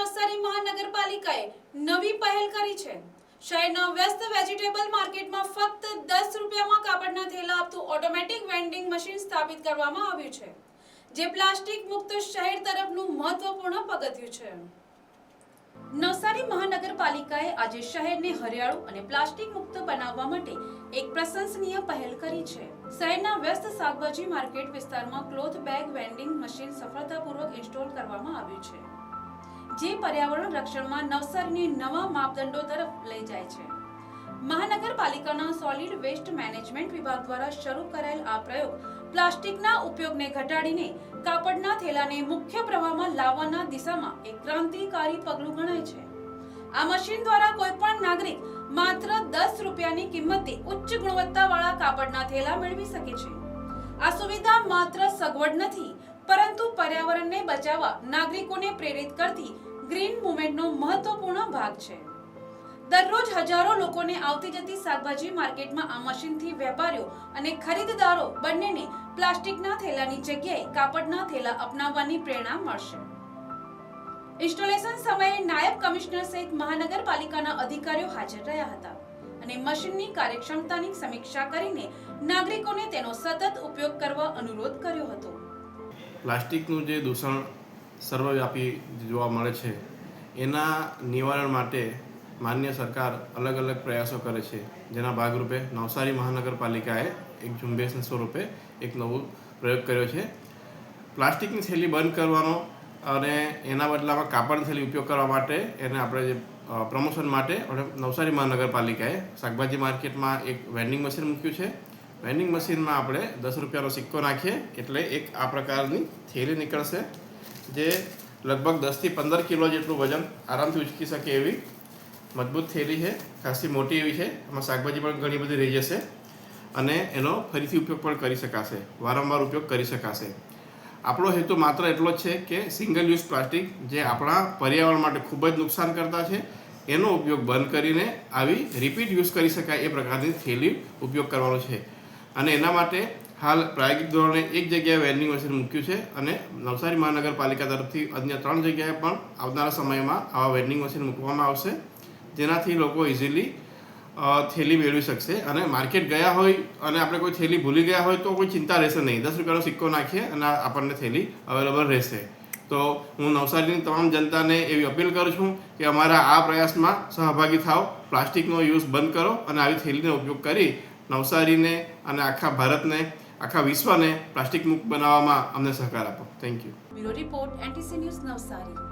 નવસારી મહાનગરપાલિકાએ નવી પહેલ કરી છે. શહેરના વ્યસ્ત વેજીટેબલ માર્કેટમાં ફક્ત દસ રૂપિયામાં કાપડના થેલા આપતું ઓટોમેટિક વેન્ડિંગ મશીન સ્થાપિત કરવામાં આવ્યું છે, જે પ્લાસ્ટિક મુક્ત શહેર તરફનું મહત્વપૂર્ણ પગથિયું છે. નવસારી મહાનગરપાલિકાએ આજે શહેરને હરિયાળું અને પ્લાસ્ટિક મુક્ત બનાવવા માટે એક પ્રશંસનીય પહેલ કરી છે. શહેરના વ્યસ્ત શાકભાજી માર્કેટ વિસ્તારમાં ક્લોથ બેગ વેન્ડિંગ મશીન સફળતાપૂર્વક ઇન્સ્ટોલ કરવામાં આવ્યું છે. જે પર્યાવરણ રક્ષણમાં નવસારીને નવા માપદંડો તરફ લઈ જાય છે. મહાનગરપાલિકાના સોલિડ વેસ્ટ મેનેજમેન્ટ વિભાગ દ્વારા શરૂ કરાયેલ આ પ્રયોગ પ્લાસ્ટિકના ઉપયોગને ઘટાડીને કાપડના થેલાને મુખ્ય પ્રવાહમાં લાવવાના દિશામાં એક ક્રાંતિકારી પગલું ગણાય છે. આ મશીન દ્વારા કોઈ પણ નાગરિક માત્ર દસ રૂપિયાની કિંમતે ઉચ્ચ ગુણવત્તાવાળા કાપડના થેલા મેળવી શકે છે. આ સુવિધા માત્ર સગવડ નથી પરંતુ પર્યાવરણને બચાવવા નાગરિકોને પ્રેરિત કરતી ગ્રીન મુવમેન્ટનો મહત્વપૂર્ણ ભાગ છે. દરરોજ હજારો લોકોને આવતી જતી શાકભાજી માર્કેટમાં આ મશીનથી વેપારીઓ અને ખરીદદારો બંનેને પ્લાસ્ટિકના થેલાની જગ્યાએ કાપડના થેલા અપનાવવાની પ્રેરણા મળશે. ઇન્સ્ટોલેશન સમયે નાયબ કમિશનર સહિત મહાનગરપાલિકાના અધિકારીઓ હાજર રહ્યા હતા અને મશીનની કાર્યક્ષમતાની સમીક્ષા કરીને નાગરિકોને તેનો સતત ઉપયોગ કરવા અનુરોધ કર્યો હતો. પ્લાસ્ટિકનું જે દૂષણ સર્વવ્યાપી જોવા મળે છે, એના નિવારણ માટે માન્ય સરકાર અલગ અલગ પ્રયાસો કરે છે. જેના ભાગરૂપે નવસારી મહાનગરપાલિકાએ એક ઝુંબેશના સ્વરૂપે એક નવો પ્રયોગ કર્યો છે. પ્લાસ્ટિકની થેલી બંધ કરવાનો અને એના બદલામાં કાપડની થેલી ઉપયોગ કરવા માટે એને આપણે જે પ્રમોશન માટે નવસારી મહાનગરપાલિકાએ શાકભાજી માર્કેટમાં એક વેન્ડિંગ મશીન મૂક્યું છે. વેન્ડિંગ મશીનમાં આપણે દસ રૂપિયાનો સિક્કો નાખીએ, એટલે એક આ પ્રકારની થેલી નીકળશે, જે લગભગ દસથી પંદર કિલો જેટલું વજન આરામથી ઉચકી શકે એવી મજબૂત થેલી છે, ખાસી મોટી એવી છે એમાં શાકભાજી પણ ઘણી બધી રહી જશે અને એનો ફરીથી ઉપયોગ પણ કરી શકાશે, વારંવાર ઉપયોગ કરી શકાશે. આપણો હેતુ માત્ર એટલો જ છે કે સિંગલ યુઝ પ્લાસ્ટિક જે આપણા પર્યાવરણ માટે ખૂબ જ નુકસાન કરતા છે, એનો ઉપયોગ બંધ કરીને આવી રિપીટ યુઝ કરી શકાય એ પ્રકારની થેલી ઉપયોગ કરવાનો છે. અને એના માટે હાલ પ્રાયોગિક ધોરણે એક જગ્યાએ વેન્ડિંગ મશીન મૂક્યું છે અને નવસારી મહાનગરપાલિકા તરફથી અન્ય ત્રણ જગ્યાએ પણ આવનારા સમયમાં આવા વેન્ડિંગ મશીન મૂકવામાં આવશે. જેનાથી લોકો ઇઝીલી થેલી મેળવી શકશે અને માર્કેટ ગયા હોય અને આપણે કોઈ થેલી ભૂલી ગયા હોય તો કોઈ ચિંતા રહેશે નહીં. દસ રૂપિયાનો સિક્કો નાખીએ અને આપણને થેલી અવેલેબલ રહેશે. તો હું નવસારીની તમામ જનતાને એવી અપીલ કરું છું કે અમારા આ પ્રયાસમાં સહભાગી થાવ પ્લાસ્ટિકનો યુઝ બંધ કરો અને આવી થેલીનો ઉપયોગ કરી નવસારીને અને આખા ભારતને, આખા વિશ્વને પ્લાસ્ટિક મુક્ત બનાવવામાં અમને સહકાર આપો. Thank you report, NTC news Navsari.